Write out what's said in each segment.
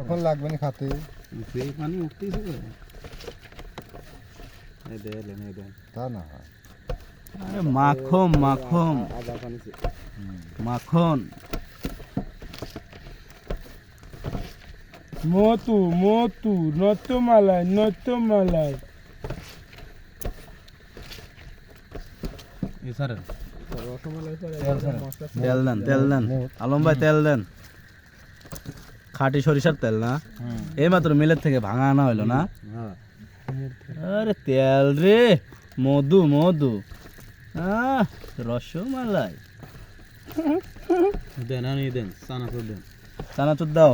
তখন লাগবে না খাতে। সেই পানি উঠতেছে তো এই দে এলেন দেন তা না হয়। আরে মাখন মাখন। আদা পানি মাখন। মতু মতু নতমালাই নতমালাই স্যার তেল দেন তেল দেন। আলম ভাই তেল দেন। খাঁটি সরিষার তেল না? এই মাত্র মিলের থেকে ভাঙা আনা হইল না? আরে তেল রে মধু মধু। আহ রসমালাই। দেন আনি দেন চানাচুর দেন। চানাচুর দাও।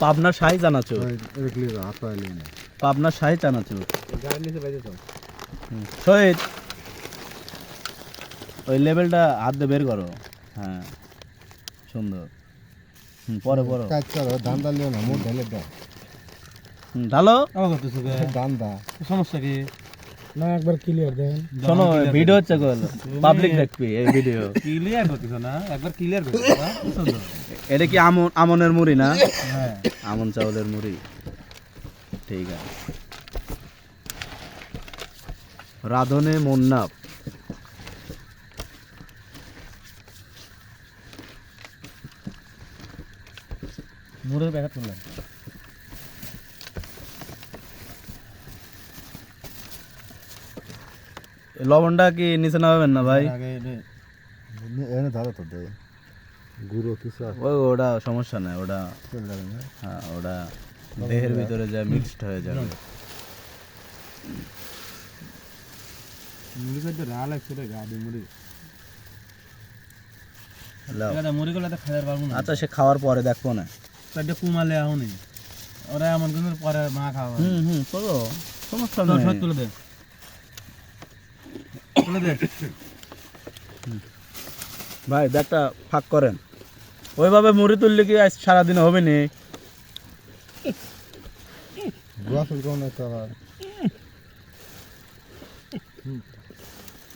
পাবনার শাহি চানাচুর। পাবনার শাহি চানাচুর। শহীদ। ওই লেভেলটা হাত দিয়ে বের করো। হ্যাঁ সুন্দর। পরে পরে কাজ করো ধান না মুখ ঢেলে দাও। ঢালো। ধান দা সমস্যা কি? না একবার ক্লিয়ার দেন। শোনো ভিডিও হচ্ছে গোল পাবলিক দেখবি এই ভিডিও ক্লিয়ার করতেছো না? একবার ক্লিয়ার করতেছো না? এটা কি আমন আমনের মুড়ি না? হ্যাঁ। আমন চাউলের মুড়ি। ঠিক আছে। রাধনে মন্নাপ মুড়ের প্যাকেট করলাম। লবণটা কি নিচে নামাবেন না ভাই? এনে- এনে ধরো তো দে। গুঁড়ো কিছু ওই ওটা সমস্যা নাই ওটা না। হ্যাঁ ওটা দেহের ভিতরে যা মিক্সড হয়ে যাবে। মুড়ি রা লাগছে রে আচ্ছা সে খাওয়ার পরে দেখব না। চারটে কুমালে ওরা এমন কিন্তু পরে মা খাওয়া হুম হুম করো সমস্যা নেই। তুলে দে। তুলে দে। ভাই ব্যাগটা ফাঁক করেন। ওইভাবে মুড়ি তুললে কি আজ সারাদিন হবে নি?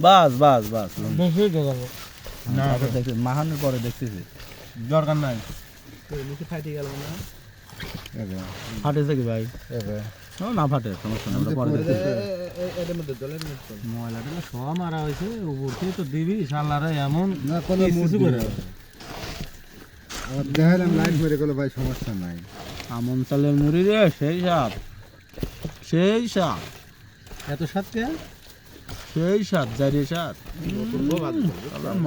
বাস বাস বাস। মাহানের পরে দেখতেছি। দরকার নাই। গেল না ফাটেছে কি ভাই? না ফাটে সমস্যা ময়লাটা সব মারা হয়েছে উপর থেকে তো দিবি সালারে এমন না কোনো মুখ করে দেখালাম লাইট মেরে গেলো ভাই সমস্যা নাই। আমন চালের মুড়ি রে সেই সাপ সেই সাপ এত সাথে সেই সাপ জারি সাপ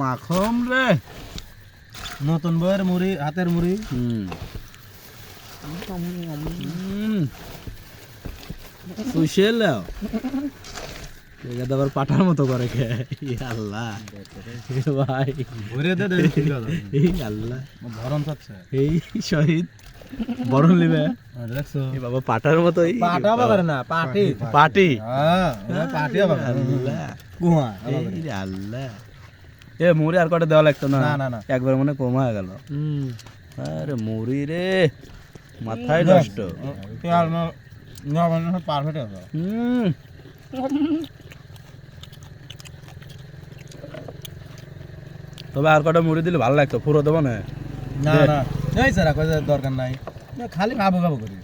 মাখম রে। নতুন বইয়ের মুড়ি হাতের মুড়ি। আবার পাঠার মতো করে আল্লাহ। ভাই। দে এই আল্লাহ। ভরণ চাচ্ছে এই শহীদ। বরণ লিবে। দেখছ বাবা পাটার মতোই পাটা বাবার না পাটি। পাটি। হ্যাঁ পাটি আল্লাহ। এ মুড়ি আর কটা দেওয়া লাগতো না? না, না। একবার মনে কমা গেল। হুম। আরে মুড়ি রে মাথায় নষ্ট। মানে পারফেক্ট হুম। তবে আর কটা মুড়ি দিলে ভালো লাগতো? পুরো দেবো না? না না। এই স্যার দরকার নাই। খালি খাব খাব করি।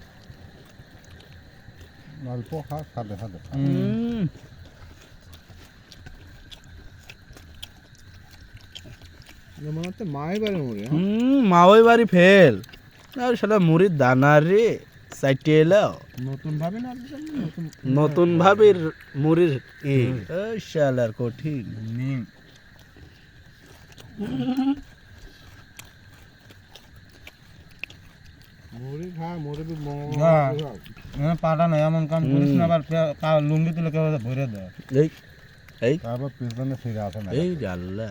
অল্প খা খাবে খাবে হুম মাই বাড়ি মাওই বাড়ি ফেল। আর মুড়ির দানা রে সাইটে এলাও। নতুন ভাবে না নতুন নতুন মুড়ির ই এই শালার কঠিন। পাটা নাই এমন কাম করিস না আবার লুঙ্গি তুলে কেউ ভরে দেয় এই এই। তারপর পিছনে ফিরে আসে না। এই আল্লাহ।